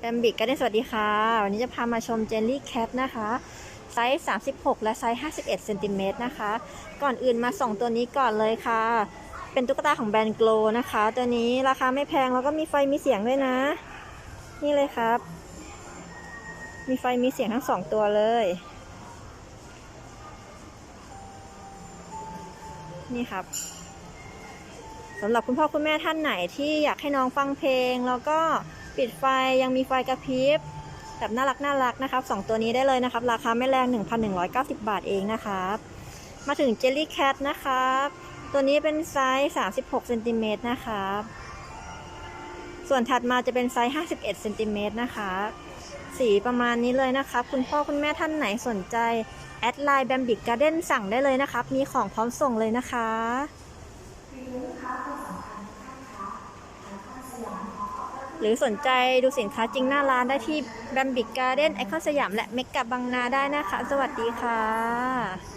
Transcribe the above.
แบมบิกก็ได้สวัสดีค่ะ วันนี้จะพามาชมเจลลี่แคทนะคะ ไซส์ 36 และไซส์ 51เซนติเมตรนะคะ ก่อนอื่นมาส่องตัวนี้ก่อนเลยค่ะ เป็นตุ๊กตาของแบรนด์โกลนะคะ ตัวนี้ราคาไม่แพงแล้วก็มีไฟมีเสียงด้วยนะ นี่เลยครับ มีไฟมีเสียงทั้งสองตัวเลย นี่ครับสำหรับคุณพ่อคุณแม่ท่านไหนที่อยากให้น้องฟังเพลงแล้วก็ ปิดไฟยังมีไฟกระพริบแบบน่ารักน่ารักนะครับสองตัวนี้ได้เลยนะครับ ราคาไม่แรง 1,190 บาทเองนะครับ มาถึงเจลลี่แคทนะครับ ตัวนี้เป็นไซส์ 36เซนติเมตรนะครับ ส่วนถัดมาจะเป็นไซส์ 51เซนติเมตรนะคะสีประมาณนี้เลยนะครับ คุณพ่อคุณแม่ท่านไหนสนใจ แอดไลน์แบมบิกการ์เด้นสั่งได้เลยนะครับ มีของพร้อมส่งเลยนะคะ หรือสนใจดูสินค้าจริงหน้าร้านได้ที่แบมบิกการ์เด้นไอคอนสยามและเมกะบางนาได้นะคะ สวัสดีค่ะ